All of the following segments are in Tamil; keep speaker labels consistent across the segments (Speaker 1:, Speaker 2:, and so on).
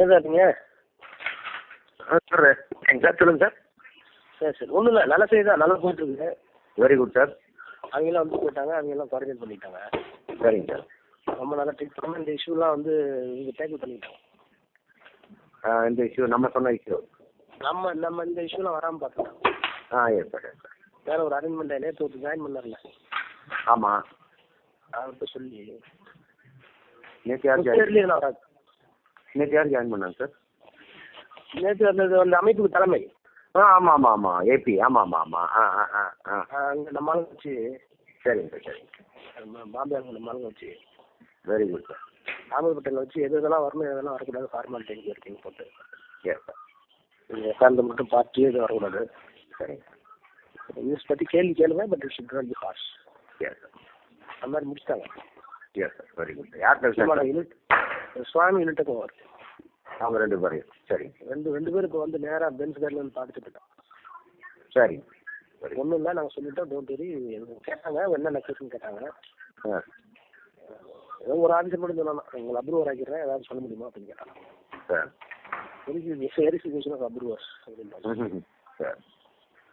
Speaker 1: ஏன் சார் நீங்கள்
Speaker 2: ஆ சார் சார் சொல்லுங்கள் சார்
Speaker 1: சரி சரி ஒன்றும் இல்லை நல்ல செய்தி தான் நல்லா போயிட்டுருக்கு.
Speaker 2: வெரி குட் சார்
Speaker 1: அவங்கெல்லாம் வந்து போயிட்டாங்க அவங்கெல்லாம் குவாரண்டைன் பண்ணிட்டாங்க.
Speaker 2: சரிங்க சார்
Speaker 1: ரொம்ப நல்லா ட்ரீட் பண்ணாமல் இந்த இஷ்யூலாம் வந்து இங்கே டேக்கிள் பண்ணிட்டாங்க
Speaker 2: இந்த இஷ்யூ நம்ம சொன்ன இஷ்யூ
Speaker 1: நம்ம நம்ம இந்த இஷ்யூலாம் வராமல் பார்த்துக்கலாம்.
Speaker 2: ஆ எஸ் சார் எஸ் சார்
Speaker 1: வேற ஒரு அரேஞ்ச்மெண்ட் நேற்று ஜாயின் பண்ணார்ல
Speaker 2: ஆமாம்
Speaker 1: அவர்கிட்ட சொல்லி.
Speaker 2: நேற்று யார் ஜாயின் நேற்று யார் ஜாயின் பண்ணாங்க சார்
Speaker 1: நேற்று அந்த அந்த அமைப்புக்கு தலைமை.
Speaker 2: ஆ ஆமாம் ஆமாம் ஆமாம் ஏபி ஆமாம் ஆமாம் ஆமாம் ஆ ஆ ஆ ஆ.
Speaker 1: அங்கே நம்ம ஆளுங்க வச்சு.
Speaker 2: சரிங்க சார் சரிங்க
Speaker 1: பாம்பே அங்கே நம்ம ஆளுங்க வச்சு.
Speaker 2: வெரி குட் சார்
Speaker 1: ராமபேட்டையில் வச்சு எது எதெல்லாம் வரணும் எதெல்லாம் வரக்கூடாது ஃபார்மாலிட்டி எங்கே இருக்கீங்க போட்டு.
Speaker 2: எஸ் சார்
Speaker 1: நீங்கள் உட்கார்ந்து மட்டும் பார்த்து எதுவும் வரக்கூடாது.
Speaker 2: சரிங்க
Speaker 1: நியூஸ் பற்றி கேள்வி கேளுங்க but it should not be harsh
Speaker 2: yes sir
Speaker 1: அந்த மாதிரி முடிச்சிட்டாங்க.
Speaker 2: எஸ் சார் வெரி குட் யார் பேசுகிறாங்க
Speaker 1: யூனிட் சுவாமி யூனிட்டுக்கும் வரும்
Speaker 2: அவங்க ரெண்டு பேரையும் சரிங்க
Speaker 1: ரெண்டு ரெண்டு பேரும் இப்போ வந்து நேராக பென்ஸ் கார்டில் வந்து பார்த்துட்டு
Speaker 2: சரிங்க சரி.
Speaker 1: ஒன்றும் இல்லை நாங்கள் சொல்லிட்டோம் டோன்ட் வெரி கேட்டாங்க என்னென்ன கேஸ்ன்னு கேட்டாங்க. ஏதோ ஒரு ஆன்சர் மட்டும் சொல்லலாம் உங்களை அப்ரூவர் ஆக்கிடுறேன் ஏதாவது சொல்ல முடியுமா அப்படின்னு கேட்டாங்க.
Speaker 2: சார்.
Speaker 1: வெரிஃபிகேஷன் ஆஃப்
Speaker 2: ம் சார்.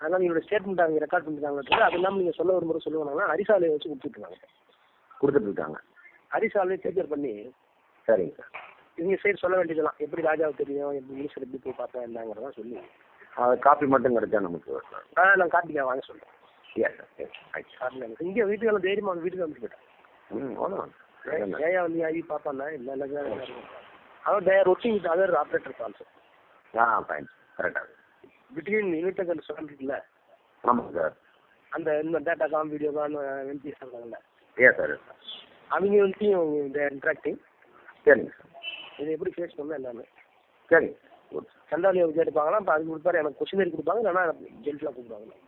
Speaker 1: அதனால் நீங்களோட ஸ்டேட்மெண்ட் அவங்க ரெக்கார்ட் பண்ணிருக்காங்க அது இல்லாமல் நீங்கள் சொல்ல வரும்போது சொல்லுவாங்கன்னா அரிசாலையை வச்சு கொடுத்துட்ருக்காங்க
Speaker 2: கொடுத்துட்டு இருக்காங்க.
Speaker 1: அரிசாலையை டேக்கர் பண்ணி
Speaker 2: சரிங்க சார்
Speaker 1: இவங்க சைடு சொல்ல வேண்டியதெல்லாம் எப்படி ராஜாவுக்கு தெரியும் எப்படி மினிஸ்டர் எப்படி போய் பார்த்தா என்னங்கிறதா சொல்லி.
Speaker 2: அது காப்பி மட்டும் கிடைச்சா நமக்கு சார்
Speaker 1: ஆ நான் கார்த்திகா வாங்க சொல்கிறேன்
Speaker 2: சார்
Speaker 1: இங்கே வீட்டுக்கு தைரியமாக வந்து வீட்டுக்கு வந்து போயிட்டேன் ஏயா வந்து ஐ பார்ப்பானா இல்லை இல்லை அவர் there working with other operators also
Speaker 2: ah fine கரெக்டாக
Speaker 1: பிட்வீன் யூனிட் அண்ட் சொல்லிட்டுல
Speaker 2: ஆமாம் சார்
Speaker 1: அந்த இந்த டேட்டா காம் வீடியோ காம் எம்பி சொல்கிறாங்கல்ல
Speaker 2: ஏன் சார் சார்
Speaker 1: அவங்க வந்துட்டையும் இந்த இன்ட்ராக்டிங்
Speaker 2: சரிங்க சார்
Speaker 1: இதை எப்படி ஃபேஸ் பண்ணணும் எல்லாமே.
Speaker 2: குட்
Speaker 1: சண்டாலியை கேட்டுப்பாங்கன்னா இப்போ அதுக்கு கொடுப்பாரு. எனக்கு கொஸ்டின் கொடுப்பாங்க. இல்லைன்னா ஜென்ட்லாம் கூப்பிடுவாங்க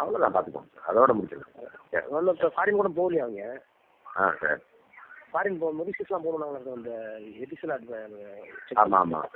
Speaker 2: அவ்வளோதான் பார்த்துக்கோங்க சார் அதோட முடிச்சிடலாம். சரி
Speaker 1: ஒன்றும் இப்போ ஃபாரின் கூட போகலையா அவங்க
Speaker 2: ஆ சார்.
Speaker 1: ஃபாரின் போகும்போது சிஸ்லாம் போகணும் அந்த எடிஷன்
Speaker 2: ஆமாம் ஆமாம்